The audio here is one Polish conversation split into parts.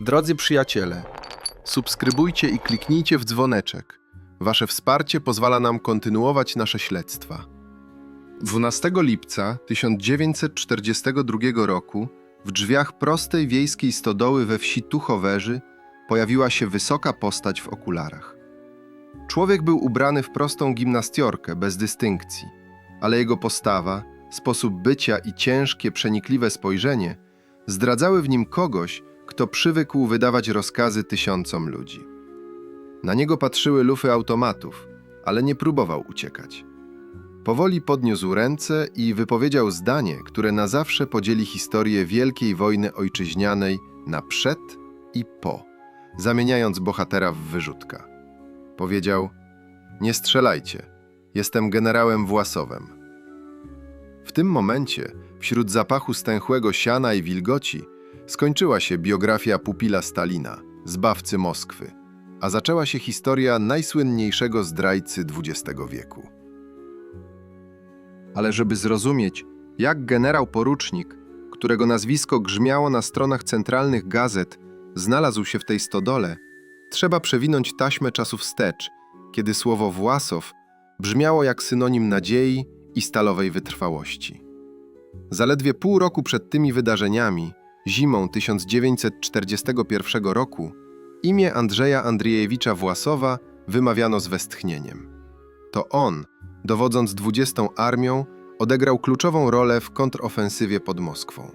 Drodzy przyjaciele, subskrybujcie i kliknijcie w dzwoneczek. Wasze wsparcie pozwala nam kontynuować nasze śledztwa. 12 lipca 1942 roku w drzwiach prostej wiejskiej stodoły we wsi Tuchowerzy pojawiła się wysoka postać w okularach. Człowiek był ubrany w prostą gimnastiorkę bez dystynkcji, ale jego postawa, sposób bycia i ciężkie, przenikliwe spojrzenie zdradzały w nim kogoś, kto przywykł wydawać rozkazy tysiącom ludzi. Na niego patrzyły lufy automatów, ale nie próbował uciekać. Powoli podniósł ręce i wypowiedział zdanie, które na zawsze podzieli historię Wielkiej Wojny Ojczyźnianej na przed i po, zamieniając bohatera w wyrzutka. Powiedział: Nie strzelajcie, jestem generałem Własowem. W tym momencie, wśród zapachu stęchłego siana i wilgoci, skończyła się biografia pupila Stalina, zbawcy Moskwy, a zaczęła się historia najsłynniejszego zdrajcy XX wieku. Ale żeby zrozumieć, jak generał porucznik, którego nazwisko grzmiało na stronach centralnych gazet, znalazł się w tej stodole, trzeba przewinąć taśmę czasu wstecz, kiedy słowo Własow brzmiało jak synonim nadziei i stalowej wytrwałości. Zaledwie pół roku przed tymi wydarzeniami, zimą 1941 roku, imię Andrzeja Andrzejewicza Własowa wymawiano z westchnieniem. To on, dowodząc 20 Armią, odegrał kluczową rolę w kontrofensywie pod Moskwą.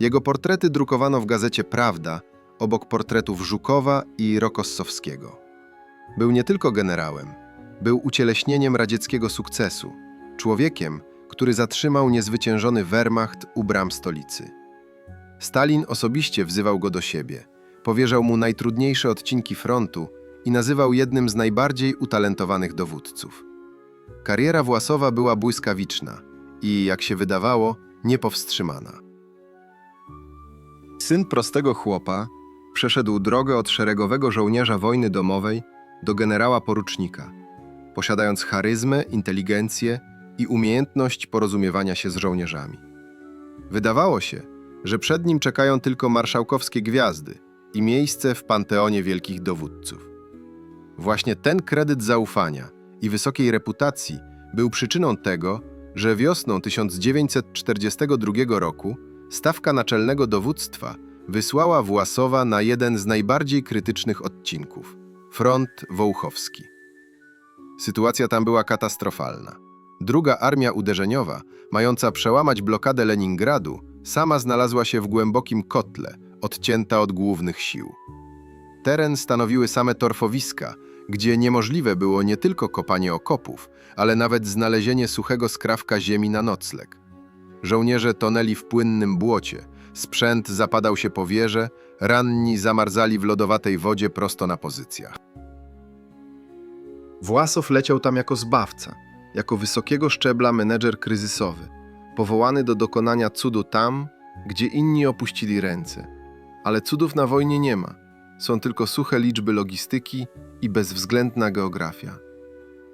Jego portrety drukowano w gazecie Prawda, obok portretów Żukowa i Rokossowskiego. Był nie tylko generałem, był ucieleśnieniem radzieckiego sukcesu, człowiekiem, który zatrzymał niezwyciężony Wehrmacht u bram stolicy. Stalin osobiście wzywał go do siebie, powierzał mu najtrudniejsze odcinki frontu i nazywał jednym z najbardziej utalentowanych dowódców. Kariera Własowa była błyskawiczna i, jak się wydawało, niepowstrzymana. Syn prostego chłopa przeszedł drogę od szeregowego żołnierza wojny domowej do generała porucznika, posiadając charyzmę, inteligencję i umiejętność porozumiewania się z żołnierzami. Wydawało się, że przed nim czekają tylko marszałkowskie gwiazdy i miejsce w panteonie wielkich dowódców. Właśnie ten kredyt zaufania i wysokiej reputacji był przyczyną tego, że wiosną 1942 roku stawka naczelnego dowództwa wysłała Własowa na jeden z najbardziej krytycznych odcinków front Wołchowski. Sytuacja tam była katastrofalna. Druga armia uderzeniowa, mająca przełamać blokadę Leningradu, sama znalazła się w głębokim kotle, odcięta od głównych sił. Teren stanowiły same torfowiska, gdzie niemożliwe było nie tylko kopanie okopów, ale nawet znalezienie suchego skrawka ziemi na nocleg. Żołnierze tonęli w płynnym błocie, sprzęt zapadał się po wieże, ranni zamarzali w lodowatej wodzie prosto na pozycjach. Własow leciał tam jako zbawca, jako wysokiego szczebla menedżer kryzysowy, powołany do dokonania cudu tam, gdzie inni opuścili ręce. Ale cudów na wojnie nie ma. Są tylko suche liczby logistyki i bezwzględna geografia.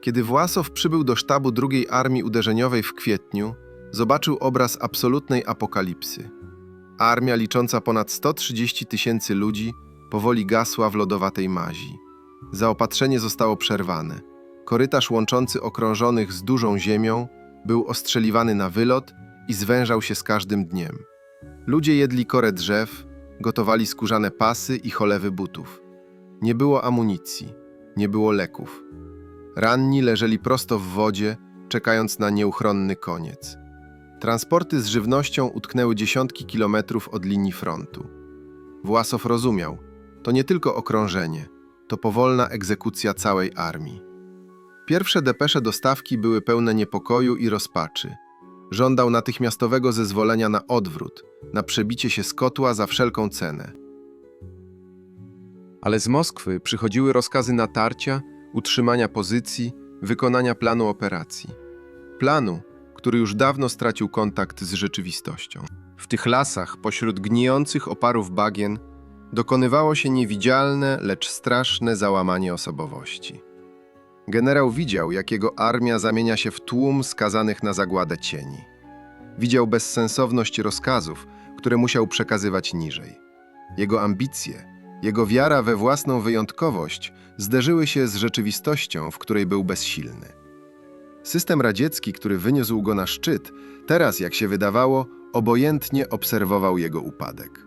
Kiedy Własow przybył do sztabu II Armii Uderzeniowej w kwietniu, zobaczył obraz absolutnej apokalipsy. Armia licząca ponad 130 tysięcy ludzi powoli gasła w lodowatej mazi. Zaopatrzenie zostało przerwane. Korytarz łączący okrążonych z dużą ziemią był ostrzeliwany na wylot i zwężał się z każdym dniem. Ludzie jedli korę drzew, gotowali skórzane pasy i cholewy butów. Nie było amunicji, nie było leków. Ranni leżeli prosto w wodzie, czekając na nieuchronny koniec. Transporty z żywnością utknęły dziesiątki kilometrów od linii frontu. Własow rozumiał, to nie tylko okrążenie, to powolna egzekucja całej armii. Pierwsze depesze dostawki były pełne niepokoju i rozpaczy. Żądał natychmiastowego zezwolenia na odwrót, na przebicie się z kotła za wszelką cenę. Ale z Moskwy przychodziły rozkazy natarcia, utrzymania pozycji, wykonania planu operacji. Planu, który już dawno stracił kontakt z rzeczywistością. W tych lasach, pośród gnijących oparów bagien, dokonywało się niewidzialne, lecz straszne załamanie osobowości. Generał widział, jak jego armia zamienia się w tłum skazanych na zagładę cieni. Widział bezsensowność rozkazów, które musiał przekazywać niżej. jego ambicje, jego wiara we własną wyjątkowość zderzyły się z rzeczywistością, w której był bezsilny. System radziecki, który wyniósł go na szczyt, teraz, jak się wydawało, obojętnie obserwował jego upadek.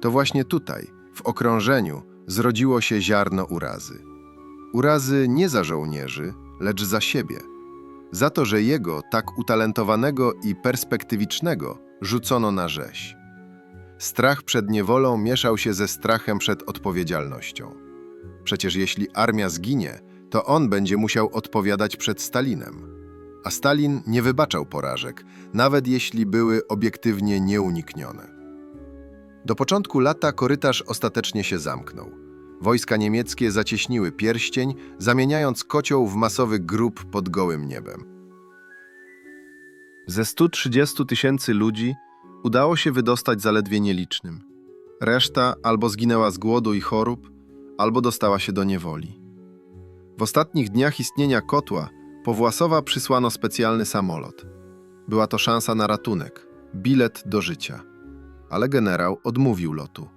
To właśnie tutaj, w okrążeniu, zrodziło się ziarno urazy. Urazy nie za żołnierzy, lecz za siebie. Za to, że jego, tak utalentowanego i perspektywicznego, rzucono na rzeź. Strach przed niewolą mieszał się ze strachem przed odpowiedzialnością. Przecież jeśli armia zginie, to on będzie musiał odpowiadać przed Stalinem. A Stalin nie wybaczał porażek, nawet jeśli były obiektywnie nieuniknione. Do początku lata korytarz ostatecznie się zamknął. Wojska niemieckie zacieśniły pierścień, zamieniając kocioł w masowy grób pod gołym niebem. Ze 130 tysięcy ludzi udało się wydostać zaledwie nielicznym. Reszta albo zginęła z głodu i chorób, albo dostała się do niewoli. W ostatnich dniach istnienia kotła po Własowa przysłano specjalny samolot. Była to szansa na ratunek, bilet do życia. Ale generał odmówił lotu.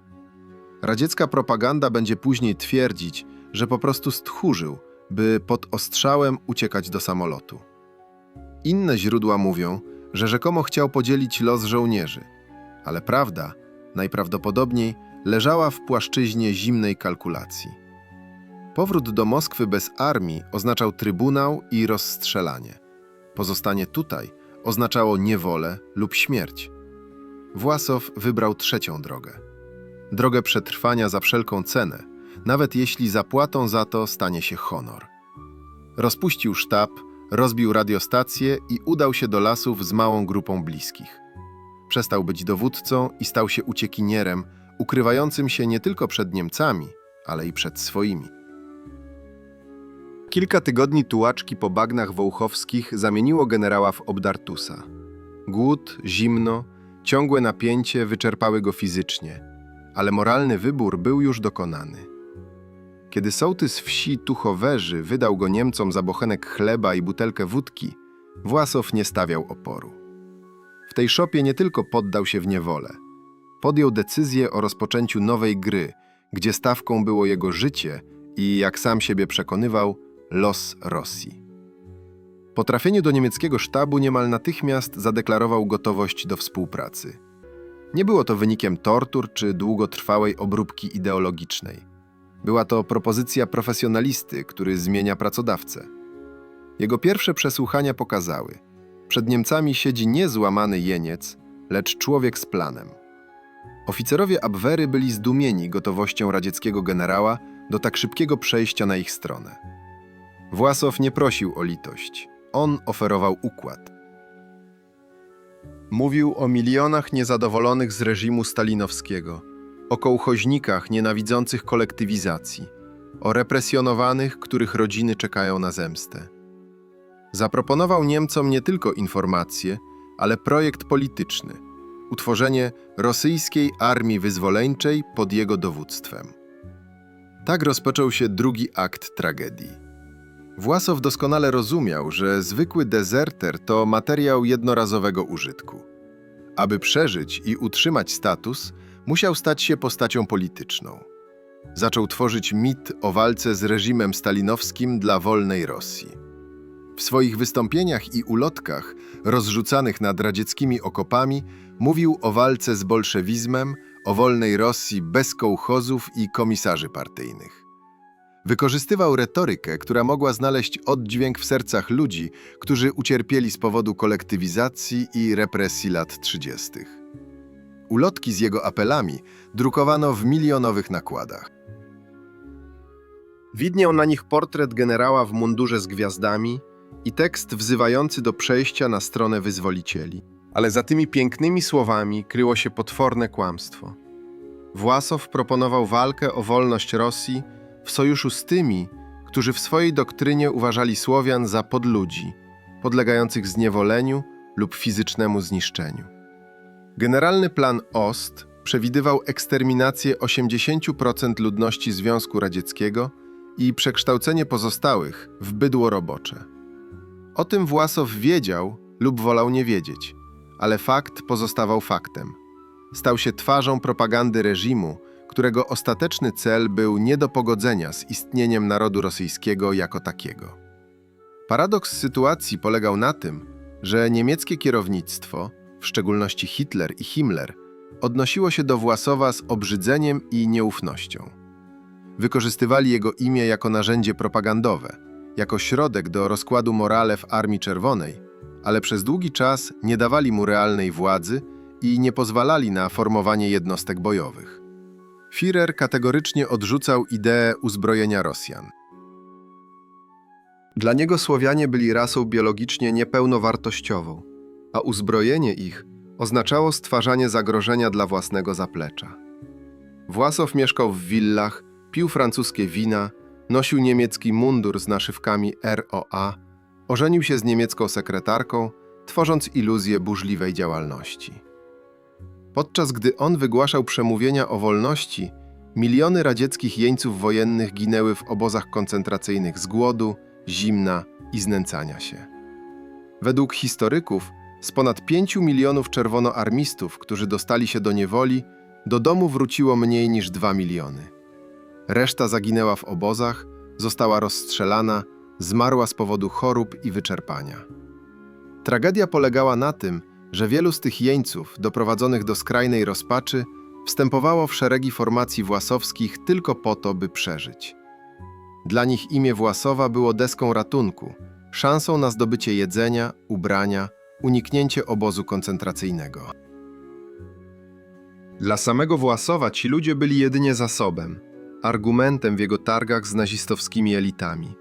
Radziecka propaganda będzie później twierdzić, że po prostu stchórzył, by pod ostrzałem uciekać do samolotu. Inne źródła mówią, że rzekomo chciał podzielić los żołnierzy, ale prawda najprawdopodobniej leżała w płaszczyźnie zimnej kalkulacji. Powrót do Moskwy bez armii oznaczał trybunał i rozstrzelanie. Pozostanie tutaj oznaczało niewolę lub śmierć. Własow wybrał trzecią drogę. Drogę przetrwania za wszelką cenę, nawet jeśli zapłatą za to stanie się honor. Rozpuścił sztab, rozbił radiostację i udał się do lasów z małą grupą bliskich. Przestał być dowódcą i stał się uciekinierem, ukrywającym się nie tylko przed Niemcami, ale i przed swoimi. Kilka tygodni tułaczki po bagnach wołchowskich zamieniło generała w obdartusa. Głód, zimno, ciągłe napięcie wyczerpały go fizycznie, ale moralny wybór był już dokonany. Kiedy sołtys wsi Tuchowerzy wydał go Niemcom za bochenek chleba i butelkę wódki, Własow nie stawiał oporu. W tej szopie nie tylko poddał się w niewolę. Podjął decyzję o rozpoczęciu nowej gry, gdzie stawką było jego życie i, jak sam siebie przekonywał, los Rosji. Po trafieniu do niemieckiego sztabu niemal natychmiast zadeklarował gotowość do współpracy. Nie było to wynikiem tortur czy długotrwałej obróbki ideologicznej. Była to propozycja profesjonalisty, który zmienia pracodawcę. Jego pierwsze przesłuchania pokazały, przed Niemcami siedzi nie złamany jeniec, lecz człowiek z planem. Oficerowie Abwery byli zdumieni gotowością radzieckiego generała do tak szybkiego przejścia na ich stronę. Własow nie prosił o litość. On oferował układ. Mówił o milionach niezadowolonych z reżimu stalinowskiego, o kołchoźnikach nienawidzących kolektywizacji, o represjonowanych, których rodziny czekają na zemstę. Zaproponował Niemcom nie tylko informacje, ale projekt polityczny utworzenie rosyjskiej armii wyzwoleńczej pod jego dowództwem. Tak rozpoczął się drugi akt tragedii. Własow doskonale rozumiał, że zwykły dezerter to materiał jednorazowego użytku. Aby przeżyć i utrzymać status, musiał stać się postacią polityczną. Zaczął tworzyć mit o walce z reżimem stalinowskim dla wolnej Rosji. W swoich wystąpieniach i ulotkach, rozrzucanych nad radzieckimi okopami, mówił o walce z bolszewizmem, o wolnej Rosji bez kołchozów i komisarzy partyjnych. Wykorzystywał retorykę, która mogła znaleźć oddźwięk w sercach ludzi, którzy ucierpieli z powodu kolektywizacji i represji lat 30. Ulotki z jego apelami drukowano w milionowych nakładach. Widniał na nich portret generała w mundurze z gwiazdami i tekst wzywający do przejścia na stronę wyzwolicieli. Ale za tymi pięknymi słowami kryło się potworne kłamstwo. Własow proponował walkę o wolność Rosji w sojuszu z tymi, którzy w swojej doktrynie uważali Słowian za podludzi, podlegających zniewoleniu lub fizycznemu zniszczeniu. Generalny plan Ost przewidywał eksterminację 80% ludności Związku Radzieckiego i przekształcenie pozostałych w bydło robocze. O tym Własow wiedział lub wolał nie wiedzieć, ale fakt pozostawał faktem. stał się twarzą propagandy reżimu, którego ostateczny cel był nie do pogodzenia z istnieniem narodu rosyjskiego jako takiego. Paradoks sytuacji polegał na tym, że niemieckie kierownictwo, w szczególności Hitler i Himmler, odnosiło się do Własowa z obrzydzeniem i nieufnością. Wykorzystywali jego imię jako narzędzie propagandowe, jako środek do rozkładu morale w Armii Czerwonej, ale przez długi czas nie dawali mu realnej władzy i nie pozwalali na formowanie jednostek bojowych. Führer kategorycznie odrzucał ideę uzbrojenia Rosjan. Dla niego Słowianie byli rasą biologicznie niepełnowartościową, a uzbrojenie ich oznaczało stwarzanie zagrożenia dla własnego zaplecza. Własow mieszkał w willach, pił francuskie wina, nosił niemiecki mundur z naszywkami ROA, ożenił się z niemiecką sekretarką, tworząc iluzję burzliwej działalności. Podczas gdy on wygłaszał przemówienia o wolności, miliony radzieckich jeńców wojennych ginęły w obozach koncentracyjnych z głodu, zimna i znęcania się. Według historyków z ponad 5 milionów czerwonoarmistów, którzy dostali się do niewoli, do domu wróciło mniej niż 2 miliony. Reszta zaginęła w obozach, została rozstrzelana, zmarła z powodu chorób i wyczerpania. Tragedia polegała na tym, że wielu z tych jeńców, doprowadzonych do skrajnej rozpaczy, wstępowało w szeregi formacji własowskich tylko po to, by przeżyć. Dla nich imię Własowa było deską ratunku, szansą na zdobycie jedzenia, ubrania, uniknięcie obozu koncentracyjnego. Dla samego Własowa ci ludzie byli jedynie zasobem, argumentem w jego targach z nazistowskimi elitami.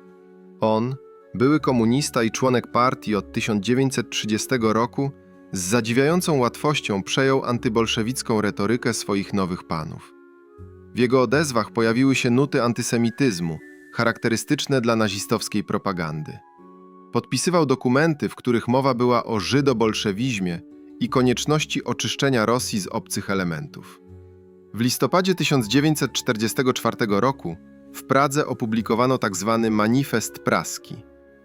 On, były komunista i członek partii od 1930 roku, z zadziwiającą łatwością przejął antybolszewicką retorykę swoich nowych panów. W jego odezwach pojawiły się nuty antysemityzmu, charakterystyczne dla nazistowskiej propagandy. Podpisywał dokumenty, w których mowa była o żydobolszewizmie i konieczności oczyszczenia Rosji z obcych elementów. W listopadzie 1944 roku w Pradze opublikowano tzw. Manifest Praski,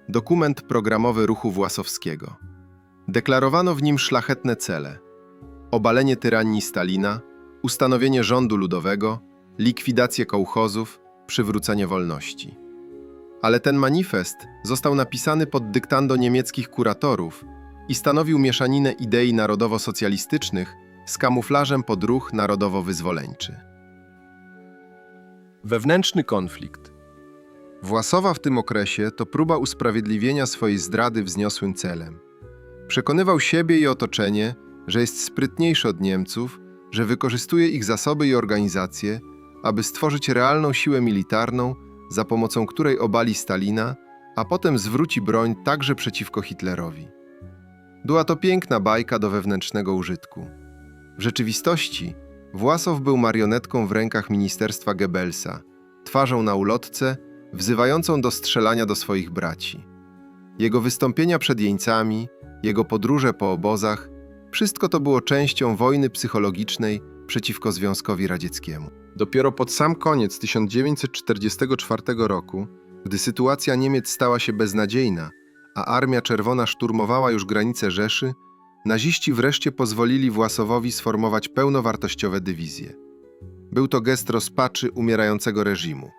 dokument programowy ruchu Własowskiego. Deklarowano w nim szlachetne cele: obalenie tyranii Stalina, ustanowienie rządu ludowego, likwidację kołchozów, przywrócenie wolności. Ale ten manifest został napisany pod dyktando niemieckich kuratorów i stanowił mieszaninę idei narodowo-socjalistycznych z kamuflażem pod ruch narodowo-wyzwoleńczy. Wewnętrzny konflikt. Własowa w tym okresie to próba usprawiedliwienia swojej zdrady wzniosłym celem. Przekonywał siebie i otoczenie, że jest sprytniejszy od Niemców, że wykorzystuje ich zasoby i organizacje, aby stworzyć realną siłę militarną, za pomocą której obali Stalina, a potem zwróci broń także przeciwko Hitlerowi. Była to piękna bajka do wewnętrznego użytku. W rzeczywistości Własow był marionetką w rękach ministerstwa Goebbelsa, twarzą na ulotce, wzywającą do strzelania do swoich braci. Jego wystąpienia przed jeńcami, jego podróże po obozach, wszystko to było częścią wojny psychologicznej przeciwko Związkowi Radzieckiemu. Dopiero pod sam koniec 1944 roku, gdy sytuacja Niemiec stała się beznadziejna, a Armia Czerwona szturmowała już granice Rzeszy, naziści wreszcie pozwolili Własowowi sformować pełnowartościowe dywizje. Był to gest rozpaczy umierającego reżimu.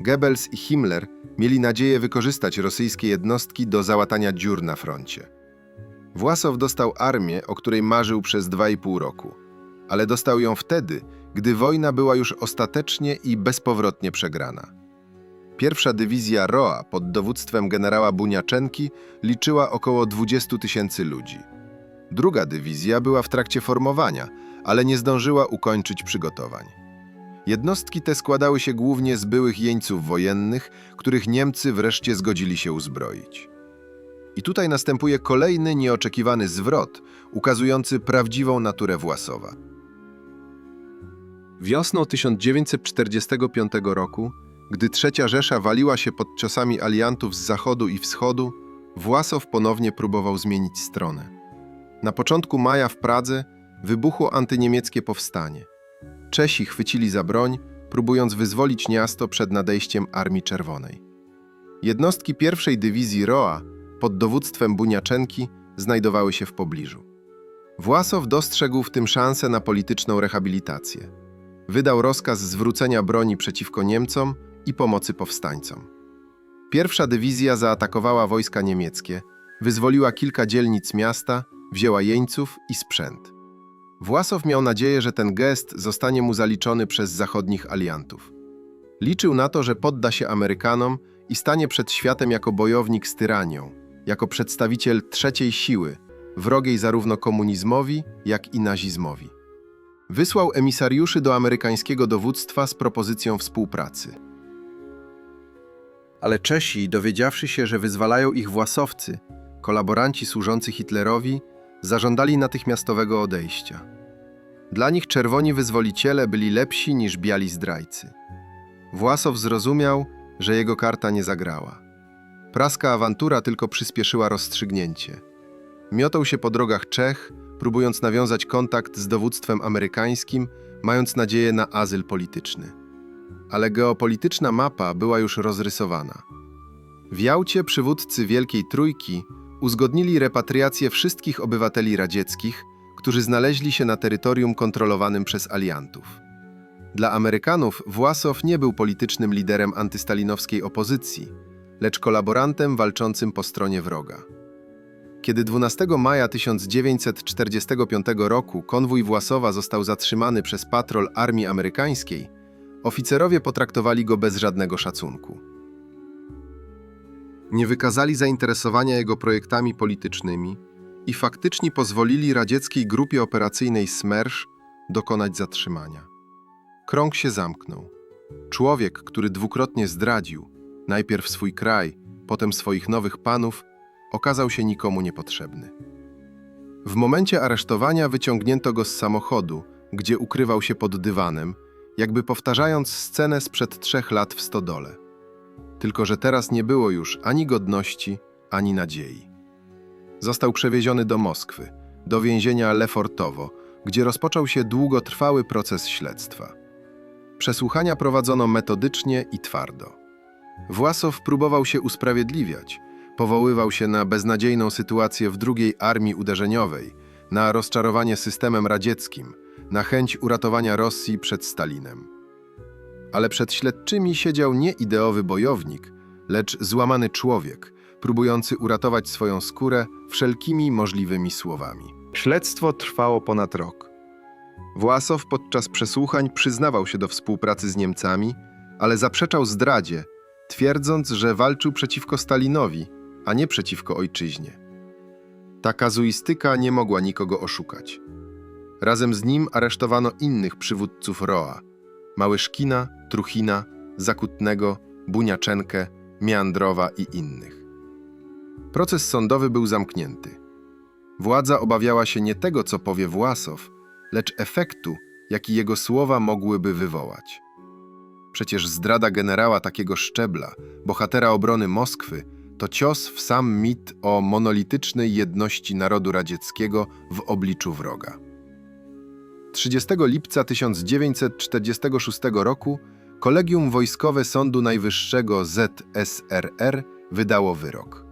Goebbels i Himmler mieli nadzieję wykorzystać rosyjskie jednostki do załatania dziur na froncie. Własow dostał armię, o której marzył przez dwa i pół roku, ale dostał ją wtedy, gdy wojna była już ostatecznie i bezpowrotnie przegrana. Pierwsza dywizja ROA pod dowództwem generała Buniaczenki liczyła około 20 tysięcy ludzi. Druga dywizja była w trakcie formowania, ale nie zdążyła ukończyć przygotowań. Jednostki te składały się głównie z byłych jeńców wojennych, których Niemcy wreszcie zgodzili się uzbroić. I tutaj następuje kolejny nieoczekiwany zwrot, ukazujący prawdziwą naturę Własowa. Wiosną 1945 roku, gdy Trzecia Rzesza waliła się pod ciosami aliantów z zachodu i wschodu, Własow ponownie próbował zmienić stronę. Na początku maja w Pradze wybuchło antyniemieckie powstanie. Czesi chwycili za broń, próbując wyzwolić miasto przed nadejściem Armii Czerwonej. Jednostki pierwszej dywizji ROA pod dowództwem Buniaczenki znajdowały się w pobliżu. Własow dostrzegł w tym szansę na polityczną rehabilitację. Wydał rozkaz zwrócenia broni przeciwko Niemcom i pomocy powstańcom. Pierwsza dywizja zaatakowała wojska niemieckie, wyzwoliła kilka dzielnic miasta, wzięła jeńców i sprzęt. Własow miał nadzieję, że ten gest zostanie mu zaliczony przez zachodnich aliantów. Liczył na to, że podda się Amerykanom i stanie przed światem jako bojownik z tyranią, jako przedstawiciel trzeciej siły, wrogiej zarówno komunizmowi, jak i nazizmowi. Wysłał emisariuszy do amerykańskiego dowództwa z propozycją współpracy. Ale Czesi, dowiedziawszy się, że wyzwalają ich własowcy, kolaboranci służący Hitlerowi, zażądali natychmiastowego odejścia. Dla nich czerwoni wyzwoliciele byli lepsi niż biali zdrajcy. Własow zrozumiał, że jego karta nie zagrała. Praska awantura tylko przyspieszyła rozstrzygnięcie. Miotał się po drogach Czech, próbując nawiązać kontakt z dowództwem amerykańskim, mając nadzieję na azyl polityczny. Ale geopolityczna mapa była już rozrysowana. W Jałcie przywódcy Wielkiej Trójki uzgodnili repatriację wszystkich obywateli radzieckich, którzy znaleźli się na terytorium kontrolowanym przez aliantów. Dla Amerykanów Własow nie był politycznym liderem antystalinowskiej opozycji, lecz kolaborantem walczącym po stronie wroga. Kiedy 12 maja 1945 roku konwój Własowa został zatrzymany przez patrol armii amerykańskiej, oficerowie potraktowali go bez żadnego szacunku. Nie wykazali zainteresowania jego projektami politycznymi i faktycznie pozwolili radzieckiej grupie operacyjnej SMERSZ dokonać zatrzymania. Krąg się zamknął. Człowiek, który dwukrotnie zdradził, najpierw swój kraj, potem swoich nowych panów, okazał się nikomu niepotrzebny. W momencie aresztowania wyciągnięto go z samochodu, gdzie ukrywał się pod dywanem, jakby powtarzając scenę sprzed trzech lat w stodole. Tylko, że teraz nie było już ani godności, ani nadziei. Został przewieziony do Moskwy, do więzienia Lefortowo, gdzie rozpoczął się długotrwały proces śledztwa. Przesłuchania prowadzono metodycznie i twardo. Własow próbował się usprawiedliwiać, powoływał się na beznadziejną sytuację w drugiej armii uderzeniowej, na rozczarowanie systemem radzieckim, na chęć uratowania Rosji przed Stalinem. Ale przed śledczymi siedział nie ideowy bojownik, lecz złamany człowiek, próbujący uratować swoją skórę wszelkimi możliwymi słowami. Śledztwo trwało ponad rok. Własow podczas przesłuchań przyznawał się do współpracy z Niemcami, ale zaprzeczał zdradzie, twierdząc, że walczył przeciwko Stalinowi, a nie przeciwko ojczyźnie. Ta kazuistyka nie mogła nikogo oszukać. Razem z nim aresztowano innych przywódców Roa: Małyszkina, Truchina, Zakutnego, Buniaczenkę, Meandrowa i innych. Proces sądowy był zamknięty. Władza obawiała się nie tego, co powie Własow, lecz efektu, jaki jego słowa mogłyby wywołać. Przecież zdrada generała takiego szczebla, bohatera obrony Moskwy, to cios w sam mit o monolitycznej jedności narodu radzieckiego w obliczu wroga. 30 lipca 1946 roku Kolegium Wojskowe Sądu Najwyższego ZSRR wydało wyrok.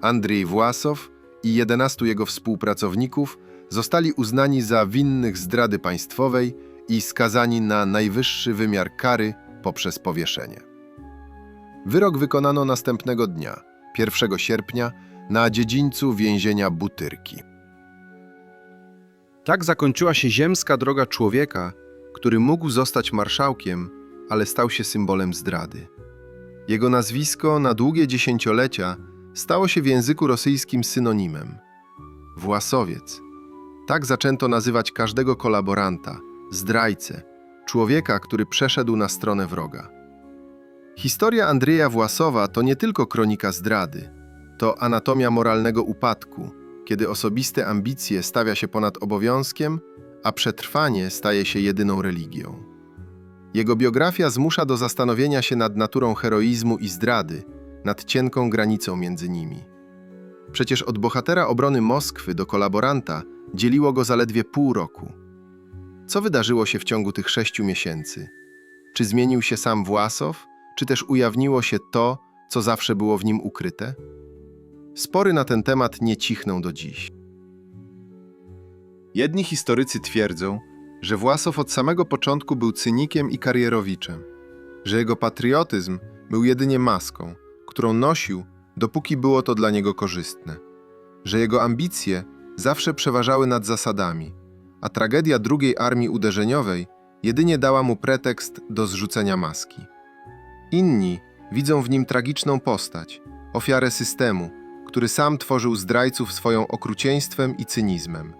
Andrzej Własow i 11 jego współpracowników zostali uznani za winnych zdrady państwowej i skazani na najwyższy wymiar kary poprzez powieszenie. Wyrok wykonano następnego dnia, 1 sierpnia, na dziedzińcu więzienia Butyrki. Tak zakończyła się ziemska droga człowieka, który mógł zostać marszałkiem, ale stał się symbolem zdrady. Jego nazwisko na długie dziesięciolecia stało się w języku rosyjskim synonimem. Własowiec. Tak zaczęto nazywać każdego kolaboranta, zdrajcę, człowieka, który przeszedł na stronę wroga. Historia Andrzeja Własowa to nie tylko kronika zdrady, to anatomia moralnego upadku, kiedy osobiste ambicje stawia się ponad obowiązkiem, a przetrwanie staje się jedyną religią. Jego biografia zmusza do zastanowienia się nad naturą heroizmu i zdrady, nad cienką granicą między nimi. Przecież od bohatera obrony Moskwy do kolaboranta dzieliło go zaledwie pół roku. Co wydarzyło się w ciągu tych sześciu miesięcy? Czy zmienił się sam Własow, czy też ujawniło się to, co zawsze było w nim ukryte? Spory na ten temat nie cichną do dziś. Jedni historycy twierdzą, że Własow od samego początku był cynikiem i karierowiczem, że jego patriotyzm był jedynie maską, którą nosił, dopóki było to dla niego korzystne, że jego ambicje zawsze przeważały nad zasadami, a tragedia drugiej armii uderzeniowej jedynie dała mu pretekst do zrzucenia maski. Inni widzą w nim tragiczną postać, ofiarę systemu, który sam tworzył zdrajców swoją okrucieństwem i cynizmem.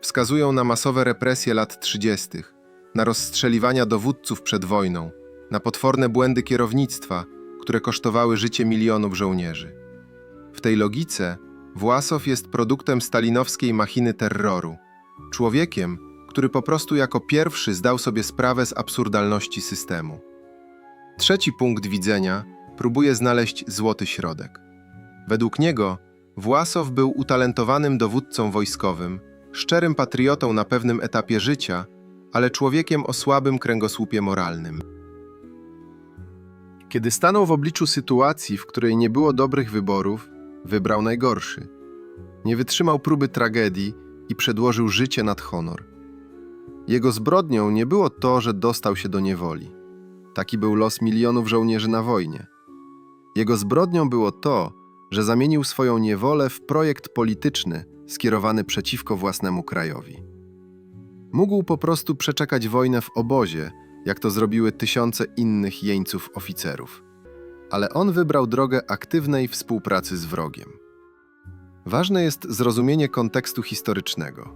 Wskazują na masowe represje lat 30., na rozstrzeliwania dowódców przed wojną, na potworne błędy kierownictwa, które kosztowały życie milionów żołnierzy. W tej logice Własow jest produktem stalinowskiej machiny terroru, człowiekiem, który po prostu jako pierwszy zdał sobie sprawę z absurdalności systemu. Trzeci punkt widzenia próbuje znaleźć złoty środek. Według niego Własow był utalentowanym dowódcą wojskowym, szczerym patriotą na pewnym etapie życia, ale człowiekiem o słabym kręgosłupie moralnym. Kiedy stanął w obliczu sytuacji, w której nie było dobrych wyborów, wybrał najgorszy. Nie wytrzymał próby tragedii i przedłożył życie nad honor. Jego zbrodnią nie było to, że dostał się do niewoli. Taki był los milionów żołnierzy na wojnie. Jego zbrodnią było to, że zamienił swoją niewolę w projekt polityczny skierowany przeciwko własnemu krajowi. Mógł po prostu przeczekać wojnę w obozie, jak to zrobiły tysiące innych jeńców oficerów. Ale on wybrał drogę aktywnej współpracy z wrogiem. Ważne jest zrozumienie kontekstu historycznego.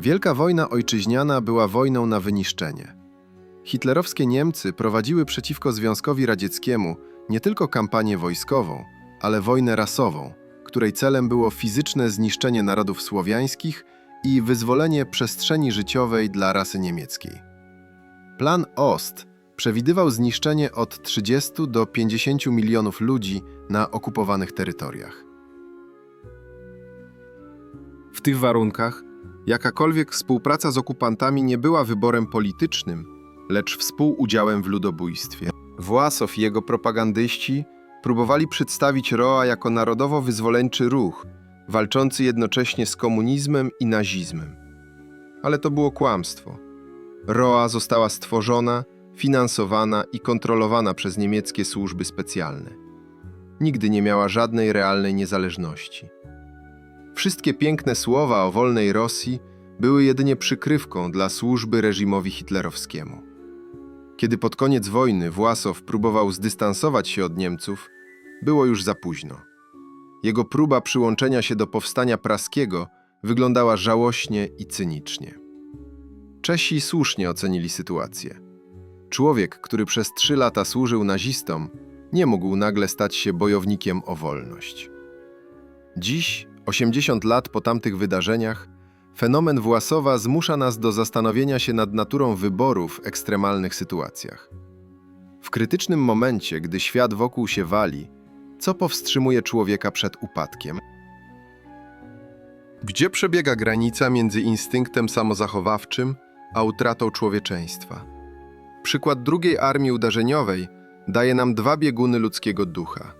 Wielka wojna ojczyźniana była wojną na wyniszczenie. Hitlerowskie Niemcy prowadziły przeciwko Związkowi Radzieckiemu nie tylko kampanię wojskową, ale wojnę rasową, której celem było fizyczne zniszczenie narodów słowiańskich i wyzwolenie przestrzeni życiowej dla rasy niemieckiej. Plan Ost przewidywał zniszczenie od 30 do 50 milionów ludzi na okupowanych terytoriach. W tych warunkach jakakolwiek współpraca z okupantami nie była wyborem politycznym, lecz współudziałem w ludobójstwie. Własow i jego propagandyści próbowali przedstawić Roa jako narodowo-wyzwoleńczy ruch, walczący jednocześnie z komunizmem i nazizmem. Ale to było kłamstwo. Roa została stworzona, finansowana i kontrolowana przez niemieckie służby specjalne. Nigdy nie miała żadnej realnej niezależności. Wszystkie piękne słowa o wolnej Rosji były jedynie przykrywką dla służby reżimowi hitlerowskiemu. Kiedy pod koniec wojny Własow próbował zdystansować się od Niemców, było już za późno. Jego próba przyłączenia się do powstania praskiego wyglądała żałośnie i cynicznie. Czesi słusznie ocenili sytuację. Człowiek, który przez trzy lata służył nazistom, nie mógł nagle stać się bojownikiem o wolność. Dziś, 80 lat po tamtych wydarzeniach, fenomen Własowa zmusza nas do zastanowienia się nad naturą wyboru w ekstremalnych sytuacjach. W krytycznym momencie, gdy świat wokół się wali, co powstrzymuje człowieka przed upadkiem? Gdzie przebiega granica między instynktem samozachowawczym a utratą człowieczeństwa? Przykład drugiej armii uderzeniowej daje nam dwa bieguny ludzkiego ducha.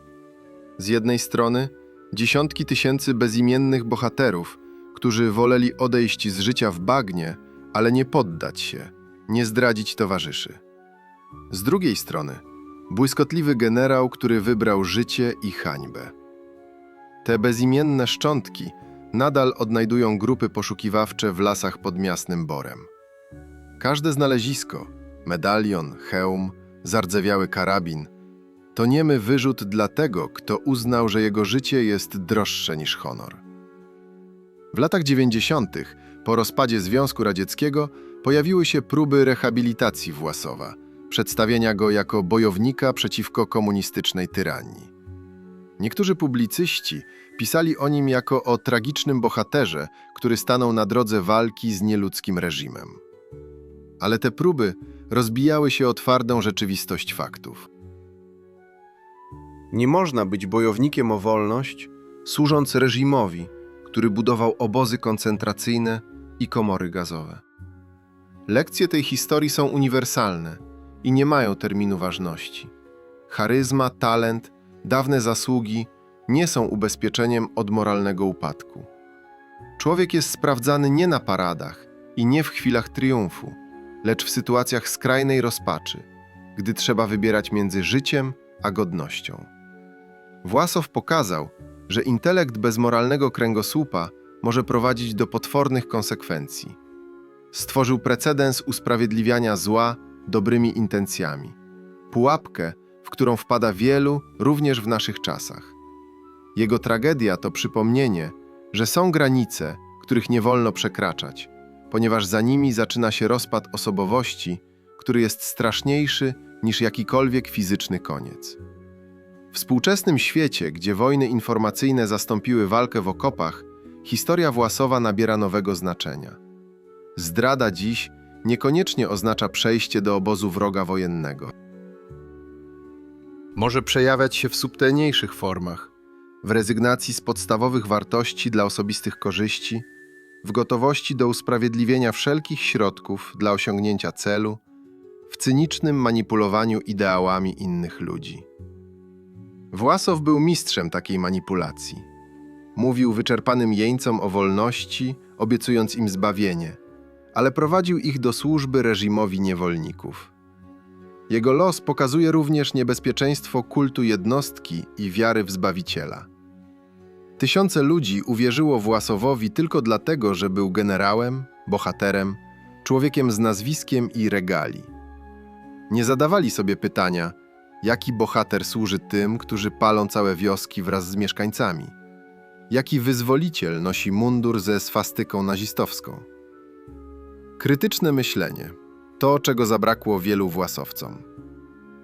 Z jednej strony dziesiątki tysięcy bezimiennych bohaterów, którzy woleli odejść z życia w bagnie, ale nie poddać się, nie zdradzić towarzyszy. Z drugiej strony błyskotliwy generał, który wybrał życie i hańbę. Te bezimienne szczątki nadal odnajdują grupy poszukiwawcze w lasach pod miastnym Borem. Każde znalezisko, medalion, hełm, zardzewiały karabin to niemy wyrzut dla tego, kto uznał, że jego życie jest droższe niż honor. W latach 90., po rozpadzie Związku Radzieckiego, pojawiły się próby rehabilitacji Własowa, przedstawienia go jako bojownika przeciwko komunistycznej tyranii. Niektórzy publicyści pisali o nim jako o tragicznym bohaterze, który stanął na drodze walki z nieludzkim reżimem. Ale te próby rozbijały się o twardą rzeczywistość faktów. Nie można być bojownikiem o wolność, służąc reżimowi, który budował obozy koncentracyjne i komory gazowe. Lekcje tej historii są uniwersalne i nie mają terminu ważności. Charyzma, talent, dawne zasługi nie są ubezpieczeniem od moralnego upadku. Człowiek jest sprawdzany nie na paradach i nie w chwilach triumfu, lecz w sytuacjach skrajnej rozpaczy, gdy trzeba wybierać między życiem a godnością. Własow pokazał, że intelekt bez moralnego kręgosłupa może prowadzić do potwornych konsekwencji. Stworzył precedens usprawiedliwiania zła dobrymi intencjami. Pułapkę, w którą wpada wielu również w naszych czasach. Jego tragedia to przypomnienie, że są granice, których nie wolno przekraczać, ponieważ za nimi zaczyna się rozpad osobowości, który jest straszniejszy niż jakikolwiek fizyczny koniec. W współczesnym świecie, gdzie wojny informacyjne zastąpiły walkę w okopach, historia Własowa nabiera nowego znaczenia. Zdrada dziś niekoniecznie oznacza przejście do obozu wroga wojennego. Może przejawiać się w subtelniejszych formach, w rezygnacji z podstawowych wartości dla osobistych korzyści, w gotowości do usprawiedliwienia wszelkich środków dla osiągnięcia celu, w cynicznym manipulowaniu ideałami innych ludzi. Własow był mistrzem takiej manipulacji. Mówił wyczerpanym jeńcom o wolności, obiecując im zbawienie, ale prowadził ich do służby reżimowi niewolników. Jego los pokazuje również niebezpieczeństwo kultu jednostki i wiary w Zbawiciela. Tysiące ludzi uwierzyło Własowowi tylko dlatego, że był generałem, bohaterem, człowiekiem z nazwiskiem i regali. Nie zadawali sobie pytania, jaki bohater służy tym, którzy palą całe wioski wraz z mieszkańcami. Jaki wyzwoliciel nosi mundur ze swastyką nazistowską. Krytyczne myślenie to, czego zabrakło wielu własowcom.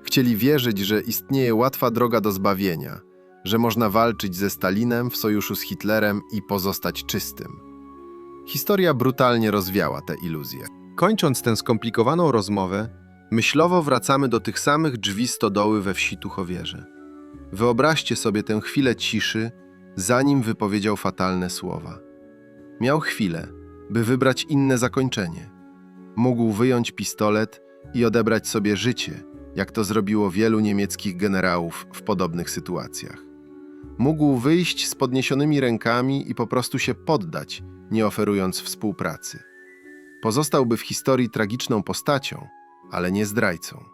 Chcieli wierzyć, że istnieje łatwa droga do zbawienia, że można walczyć ze Stalinem w sojuszu z Hitlerem i pozostać czystym. Historia brutalnie rozwiała te iluzje. Kończąc tę skomplikowaną rozmowę, myślowo wracamy do tych samych drzwi stodoły we wsi Tuchowierze. Wyobraźcie sobie tę chwilę ciszy, zanim wypowiedział fatalne słowa. Miał chwilę, by wybrać inne zakończenie. Mógł wyjąć pistolet i odebrać sobie życie, jak to zrobiło wielu niemieckich generałów w podobnych sytuacjach. Mógł wyjść z podniesionymi rękami i po prostu się poddać, nie oferując współpracy. Pozostałby w historii tragiczną postacią, ale nie zdrajcą.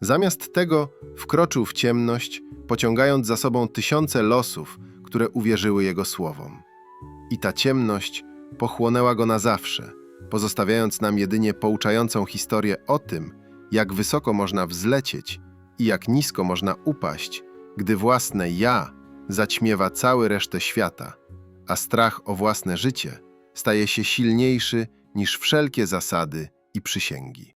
Zamiast tego wkroczył w ciemność, pociągając za sobą tysiące losów, które uwierzyły jego słowom. I ta ciemność pochłonęła go na zawsze, pozostawiając nam jedynie pouczającą historię o tym, jak wysoko można wzlecieć i jak nisko można upaść, gdy własne ja zaćmiewa całą resztę świata, a strach o własne życie staje się silniejszy niż wszelkie zasady i przysięgi.